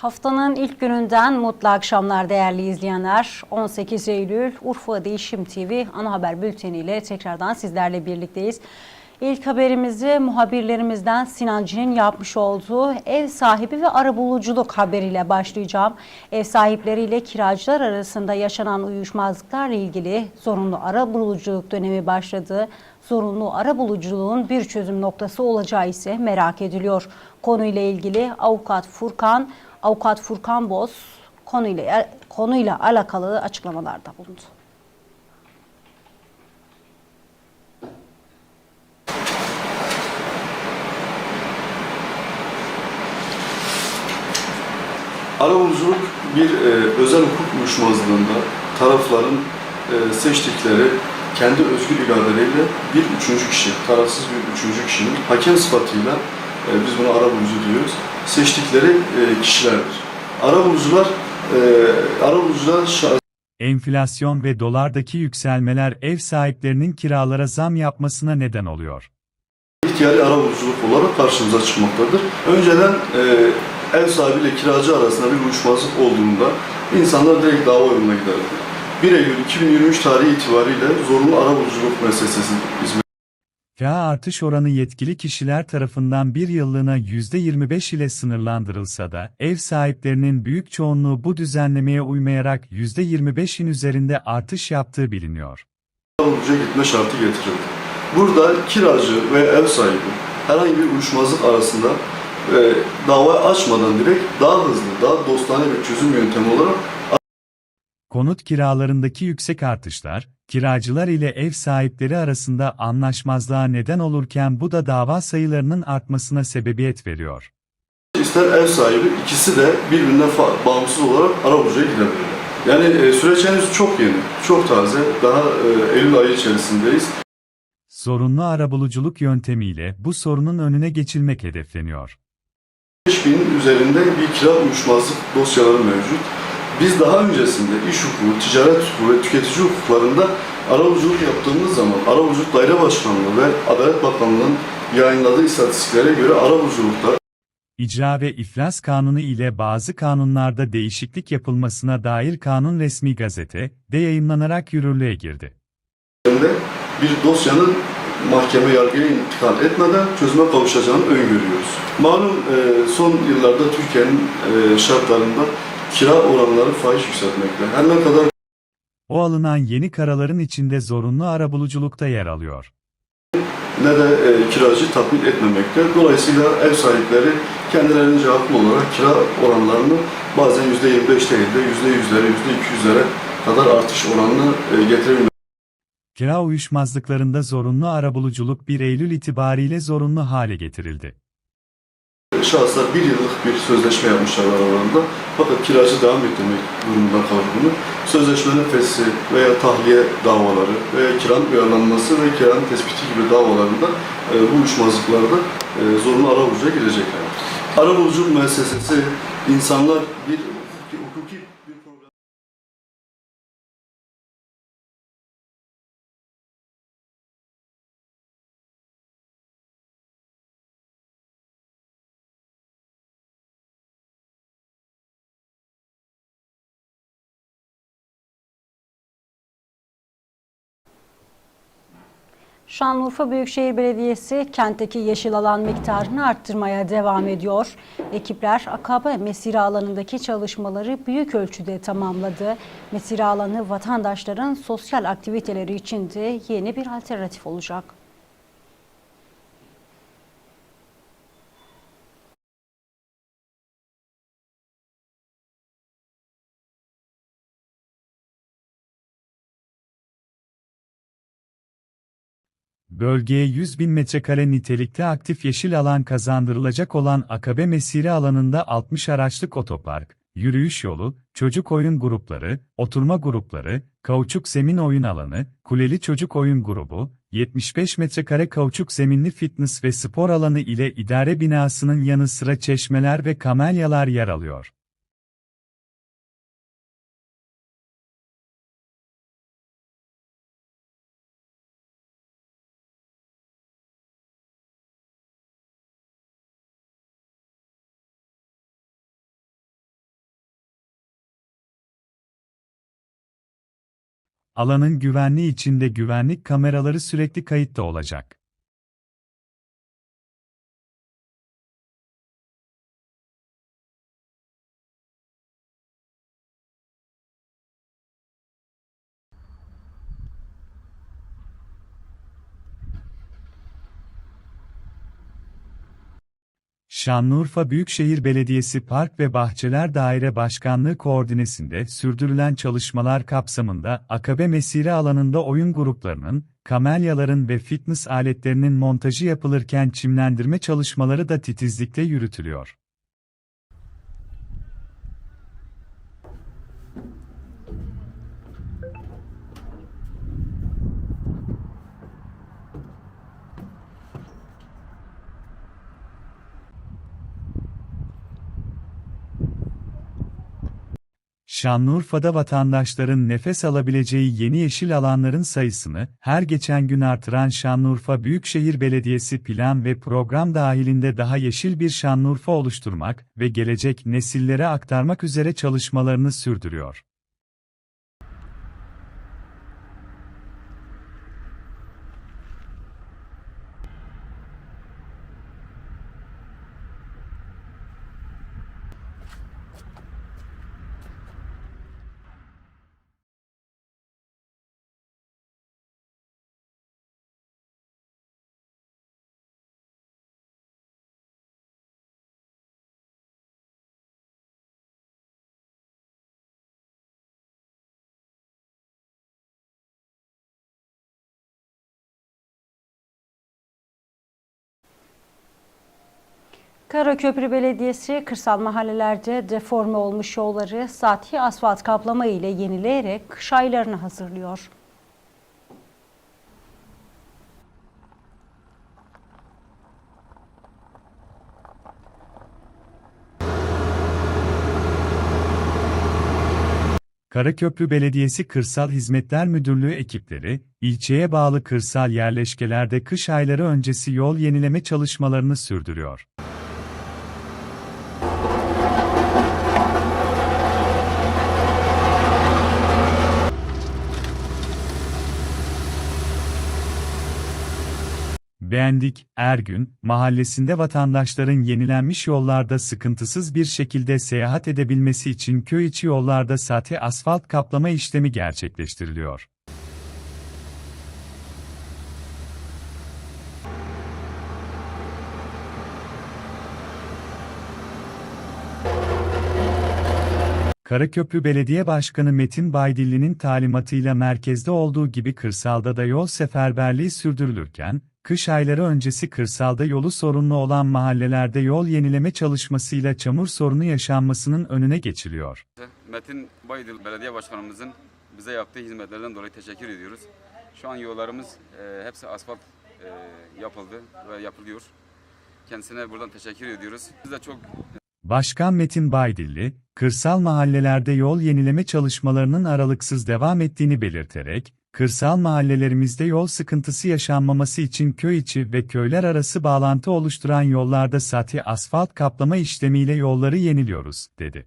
Haftanın ilk gününden mutlu akşamlar değerli izleyenler. 18 Eylül Urfa Değişim TV ana haber bülteniyle tekrardan sizlerle birlikteyiz. İlk haberimizi muhabirlerimizden Sinancı'nın yapmış olduğu ev sahibi ve arabuluculuk haberiyle başlayacağım. Ev sahipleriyle kiracılar arasında yaşanan uyuşmazlıklarla ilgili zorunlu arabuluculuk dönemi başladı. Zorunlu arabuluculuğun bir çözüm noktası olacağı ise merak ediliyor. Konuyla ilgili avukat Furkan Avukat Furkan Boz konuyla konuyla alakalı açıklamalarda bulundu. Arabuluculuk bir e, özel hukuk uyuşmazlığında tarafların e, seçtikleri kendi özgür iradeleriyle bir üçüncü kişi, tarafsız bir üçüncü kişinin hakem sıfatıyla e, biz buna arabulucu diyoruz, seçtikleri e, kişilerdir. Arabulucular, e, arabulucular şahıs Enflasyon ve dolardaki yükselmeler ev sahiplerinin kiralara zam yapmasına neden oluyor. ihtiyari arabuluculuk olarak karşımıza çıkmaktadır. Önceden e, ev sahibiyle kiracı arasında bir uyuşmazlık olduğunda insanlar direkt dava yoluna giderdi. 1 Eylül 2023 tarihi itibariyle zorunlu arabuluculuk meselesi hizmet Fa artış oranı yetkili kişiler tarafından bir yıllığına %25 ile sınırlandırılsa da, ev sahiplerinin büyük çoğunluğu bu düzenlemeye uymayarak %25'in üzerinde artış yaptığı biliniyor. arabulucuya gitme şartı getirildi. Burada kiracı ve ev sahibi herhangi bir uyuşmazlık arasında e, dava açmadan direkt daha hızlı, daha dostane bir çözüm yöntemi olarak Konut kiralarındaki yüksek artışlar, kiracılar ile ev sahipleri arasında anlaşmazlığa neden olurken bu da dava sayılarının artmasına sebebiyet veriyor. İster ev sahibi ikisi de birbirinden bağımsız olarak arabulucuya gidebilirler. Yani e, süreç henüz çok yeni, çok taze. Daha e, Eylül ayı içerisindeyiz. Zorunlu arabuluculuk yöntemiyle bu sorunun önüne geçilmek hedefleniyor. 5000'in üzerinde bir kira uyuşmazlık dosyaları mevcut. Biz daha öncesinde iş hukuku, ticaret hukuku ve tüketici hukuklarında arabuluculuk yaptığımız zaman Arabuluculuk Daire Başkanlığı ve Adalet Bakanlığı'nın yayınladığı istatistiklere göre arabuluculukta İcra ve İflas Kanunu ile bazı kanunlarda değişiklik yapılmasına dair kanun resmi gazete de yayınlanarak yürürlüğe girdi. bir dosyanın mahkeme yargıya intikal etmeden çözüme kavuşacağını öngörüyoruz. Malum e, son yıllarda Türkiye'nin e, şartlarında kira oranları fahiş yükseltmekte. Her ne kadar O alınan yeni kararların içinde zorunlu arabuluculukta yer alıyor. ne de e, kiracı tatmin etmemekte. Dolayısıyla ev sahipleri kendilerince haklı olarak kira oranlarını bazen %25 değil de %100'lere, %200'lere kadar artış oranını e, getirebilmekte. Kira uyuşmazlıklarında zorunlu arabuluculuk 1 Eylül itibariyle zorunlu hale getirildi. Şahıslar bir yıllık bir sözleşme yapmışlar aralarında. Fakat kiracı devam ettirmek durumunda kalır bunu. Sözleşmenin feshi veya tahliye davaları veya kiranın uyarlanması ve kiranın tespiti gibi davalarında e, bu uyuşmazlıklarda e, zorunlu arabulucuya girecekler. Arabuluculuk müessesesi insanlar bir Şanlıurfa Büyükşehir Belediyesi kentteki yeşil alan miktarını arttırmaya devam ediyor. Ekipler Akabe mesire alanındaki çalışmaları büyük ölçüde tamamladı. Mesire alanı vatandaşların sosyal aktiviteleri için de yeni bir alternatif olacak. Bölgeye 100 bin metrekare nitelikte aktif yeşil alan kazandırılacak olan Akabe Mesire alanında 60 araçlık otopark, yürüyüş yolu, çocuk oyun grupları, oturma grupları, kauçuk zemin oyun alanı, kuleli çocuk oyun grubu, 75 metrekare kauçuk zeminli fitness ve spor alanı ile idare binasının yanı sıra çeşmeler ve kamelyalar yer alıyor. Alanın güvenliği içinde güvenlik kameraları sürekli kayıtta olacak. Şanlıurfa Büyükşehir Belediyesi Park ve Bahçeler Daire Başkanlığı koordinesinde sürdürülen çalışmalar kapsamında Akabe Mesire alanında oyun gruplarının, kamelyaların ve fitness aletlerinin montajı yapılırken çimlendirme çalışmaları da titizlikle yürütülüyor. Şanlıurfa'da vatandaşların nefes alabileceği yeni yeşil alanların sayısını her geçen gün artıran Şanlıurfa Büyükşehir Belediyesi plan ve program dahilinde daha yeşil bir Şanlıurfa oluşturmak ve gelecek nesillere aktarmak üzere çalışmalarını sürdürüyor. Karaköprü Belediyesi kırsal mahallelerde deforme olmuş yolları sathi asfalt kaplama ile yenileyerek kış aylarını hazırlıyor. Karaköprü Belediyesi Kırsal Hizmetler Müdürlüğü ekipleri, ilçeye bağlı kırsal yerleşkelerde kış ayları öncesi yol yenileme çalışmalarını sürdürüyor. Beğendik, Ergün, mahallesinde vatandaşların yenilenmiş yollarda sıkıntısız bir şekilde seyahat edebilmesi için köy içi yollarda sahte asfalt kaplama işlemi gerçekleştiriliyor. Karaköprü Belediye Başkanı Metin Baydilli'nin talimatıyla merkezde olduğu gibi kırsalda da yol seferberliği sürdürülürken, kış ayları öncesi kırsalda yolu sorunlu olan mahallelerde yol yenileme çalışmasıyla çamur sorunu yaşanmasının önüne geçiliyor. Metin Baydıl Belediye Başkanımızın bize yaptığı hizmetlerden dolayı teşekkür ediyoruz. Şu an yollarımız e, hepsi asfalt e, yapıldı ve yapılıyor. Kendisine buradan teşekkür ediyoruz. Biz de çok Başkan Metin Baydilli, kırsal mahallelerde yol yenileme çalışmalarının aralıksız devam ettiğini belirterek, kırsal mahallelerimizde yol sıkıntısı yaşanmaması için köy içi ve köyler arası bağlantı oluşturan yollarda sati asfalt kaplama işlemiyle yolları yeniliyoruz, dedi.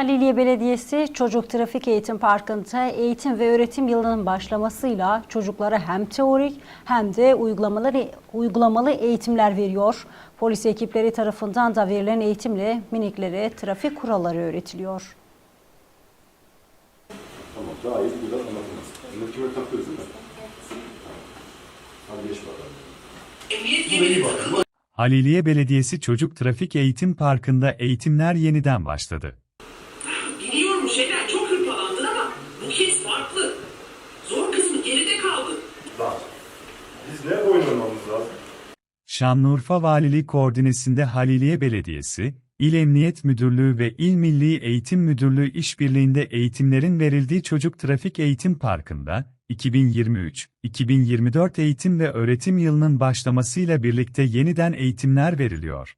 Haliliye Belediyesi Çocuk Trafik Eğitim Parkı'nda eğitim ve öğretim yılının başlamasıyla çocuklara hem teorik hem de uygulamalı, uygulamalı eğitimler veriyor. Polis ekipleri tarafından da verilen eğitimle miniklere trafik kuralları öğretiliyor. Tamam, daha iyi biraz anlatılmaz. Bunu kime takıyoruz değil mi? Hadi geç bakalım. Haliliye Belediyesi Çocuk Trafik Eğitim Parkı'nda eğitimler yeniden başladı. Şanlıurfa Valiliği koordinesinde Haliliye Belediyesi, İl Emniyet Müdürlüğü ve İl Milli Eğitim Müdürlüğü işbirliğinde eğitimlerin verildiği Çocuk Trafik Eğitim Parkı'nda, 2023-2024 eğitim ve öğretim yılının başlamasıyla birlikte yeniden eğitimler veriliyor.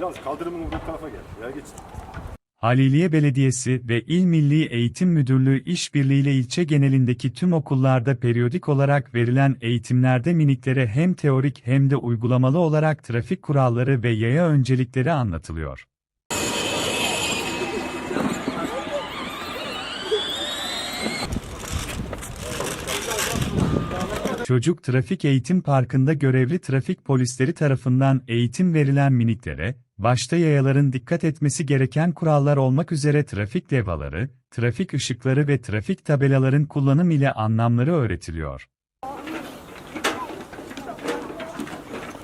Yalnız kaldırımın olduğu tarafa gel. Veya geç. Haliliye Belediyesi ve İl Milli Eğitim Müdürlüğü işbirliğiyle ilçe genelindeki tüm okullarda periyodik olarak verilen eğitimlerde miniklere hem teorik hem de uygulamalı olarak trafik kuralları ve yaya öncelikleri anlatılıyor. Çocuk Trafik Eğitim Parkı'nda görevli trafik polisleri tarafından eğitim verilen miniklere, başta yayaların dikkat etmesi gereken kurallar olmak üzere trafik levhaları, trafik ışıkları ve trafik tabelaların kullanım ile anlamları öğretiliyor.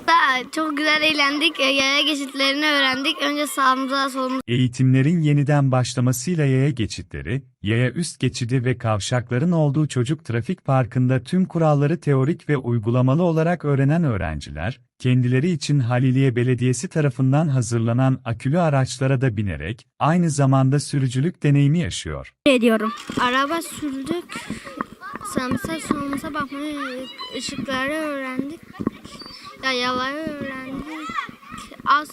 Daha Çok güzel eğlendik. E, Yaya geçitlerini öğrendik. Önce sağımıza solumuza Eğitimlerin yeniden başlamasıyla yaya geçitleri, yaya üst geçidi ve kavşakların olduğu çocuk trafik parkında tüm kuralları teorik ve uygulamalı olarak öğrenen öğrenciler, kendileri için Haliliye Belediyesi tarafından hazırlanan akülü araçlara da binerek, aynı zamanda sürücülük deneyimi yaşıyor. ediyorum. Araba sürdük. Sağımıza solumuza bakmayı, ışıkları öğrendik. Yayaları öğrendik. Az,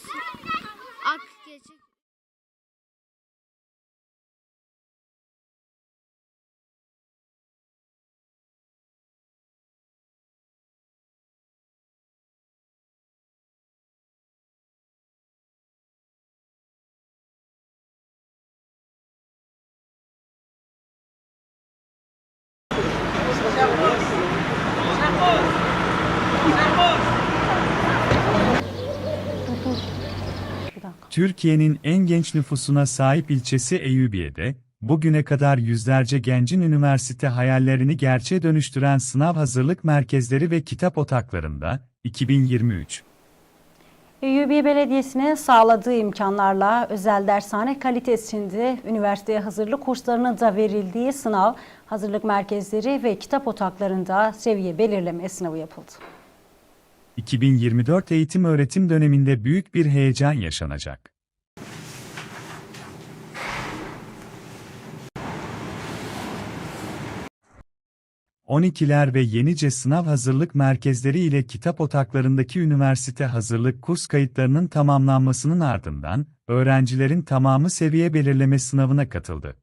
Türkiye'nin en genç nüfusuna sahip ilçesi Eyüpiye'de, bugüne kadar yüzlerce gencin üniversite hayallerini gerçeğe dönüştüren sınav hazırlık merkezleri ve kitap otaklarında 2023 Eyyubiye Belediyesi'nin sağladığı imkanlarla özel dershane kalitesinde üniversiteye hazırlık kurslarının da verildiği sınav, hazırlık merkezleri ve kitap otaklarında seviye belirleme sınavı yapıldı. 2024 eğitim öğretim döneminde büyük bir heyecan yaşanacak. ...12'ler ve Yenice sınav hazırlık merkezleri ile kitap otaklarındaki üniversite hazırlık kurs kayıtlarının tamamlanmasının ardından... ...öğrencilerin tamamı seviye belirleme sınavına katıldı.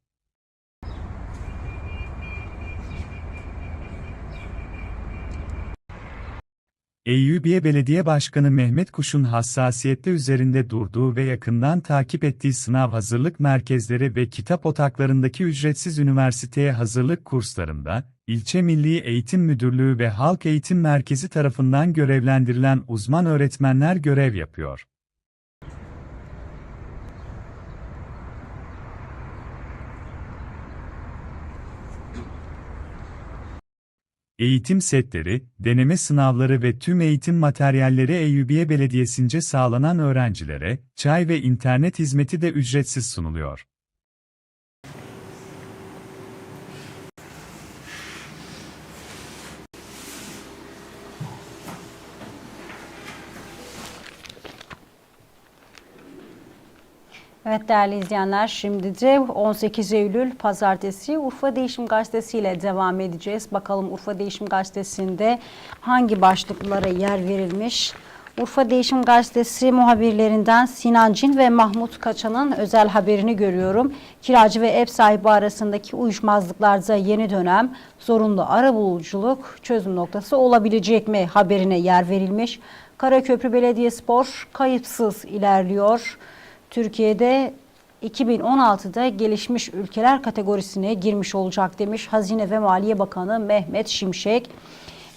Eyyubiye Belediye Başkanı Mehmet Kuş'un hassasiyetle üzerinde durduğu ve yakından takip ettiği sınav hazırlık merkezleri ve kitap otaklarındaki ücretsiz üniversiteye hazırlık kurslarında, İlçe Milli Eğitim Müdürlüğü ve Halk Eğitim Merkezi tarafından görevlendirilen uzman öğretmenler görev yapıyor. Eğitim setleri, deneme sınavları ve tüm eğitim materyalleri Eyyubiye Belediyesi'nce sağlanan öğrencilere, çay ve internet hizmeti de ücretsiz sunuluyor. Evet değerli izleyenler şimdi de 18 Eylül Pazartesi Urfa Değişim Gazetesi ile devam edeceğiz. Bakalım Urfa Değişim Gazetesi'nde hangi başlıklara yer verilmiş? Urfa Değişim Gazetesi muhabirlerinden Sinan Cin ve Mahmut Kaçan'ın özel haberini görüyorum. Kiracı ve ev sahibi arasındaki uyuşmazlıklarda yeni dönem zorunlu arabuluculuk çözüm noktası olabilecek mi haberine yer verilmiş. Karaköprü Belediyespor kayıpsız ilerliyor. Türkiye'de 2016'da gelişmiş ülkeler kategorisine girmiş olacak demiş Hazine ve Maliye Bakanı Mehmet Şimşek.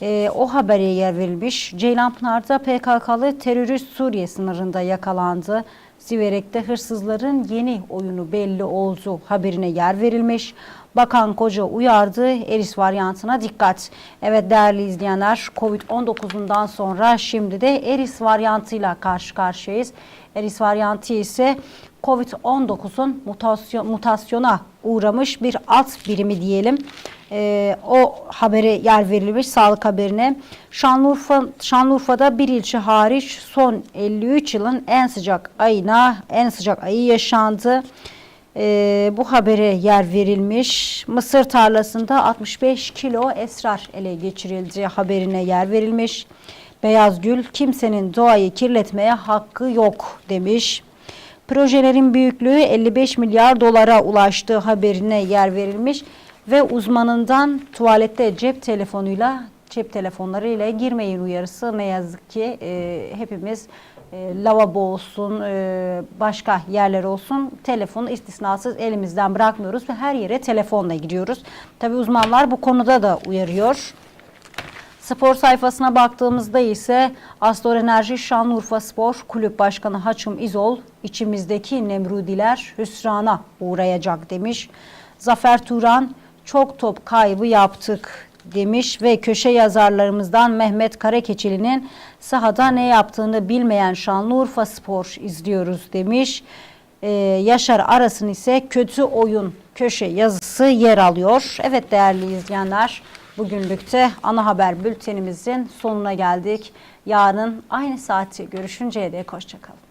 Ee, o habere yer verilmiş. Ceylanpınar'da PKK'lı terörist Suriye sınırında yakalandı. Siverek'te hırsızların yeni oyunu belli oldu haberine yer verilmiş. Bakan Koca uyardı Eris varyantına dikkat. Evet değerli izleyenler Covid-19'undan sonra şimdi de Eris varyantıyla karşı karşıyayız. Eris varyantı ise Covid-19'un mutasyon, mutasyona uğramış bir alt birimi diyelim. Ee, o habere yer verilmiş sağlık haberine. Şanlıurfa, Şanlıurfa'da bir ilçe hariç son 53 yılın en sıcak ayına en sıcak ayı yaşandı. Ee, bu habere yer verilmiş. Mısır tarlasında 65 kilo esrar ele geçirildiği haberine yer verilmiş. Beyaz Gül kimsenin doğayı kirletmeye hakkı yok demiş. Projelerin büyüklüğü 55 milyar dolara ulaştığı haberine yer verilmiş ve uzmanından tuvalette cep telefonuyla cep telefonlarıyla girmeyin uyarısı ne yazık ki e, hepimiz e, lavabo olsun e, başka yerler olsun telefonu istisnasız elimizden bırakmıyoruz ve her yere telefonla gidiyoruz. Tabi uzmanlar bu konuda da uyarıyor. Spor sayfasına baktığımızda ise Astor Enerji Şanlıurfa Spor Kulüp Başkanı Haçım İzol içimizdeki Nemrudiler hüsrana uğrayacak demiş. Zafer Turan çok top kaybı yaptık demiş ve köşe yazarlarımızdan Mehmet Karakeçili'nin sahada ne yaptığını bilmeyen Şanlıurfa Spor izliyoruz demiş. Ee, Yaşar Aras'ın ise kötü oyun köşe yazısı yer alıyor. Evet değerli izleyenler bugünlükte ana haber bültenimizin sonuna geldik. Yarın aynı saati görüşünceye dek hoşçakalın.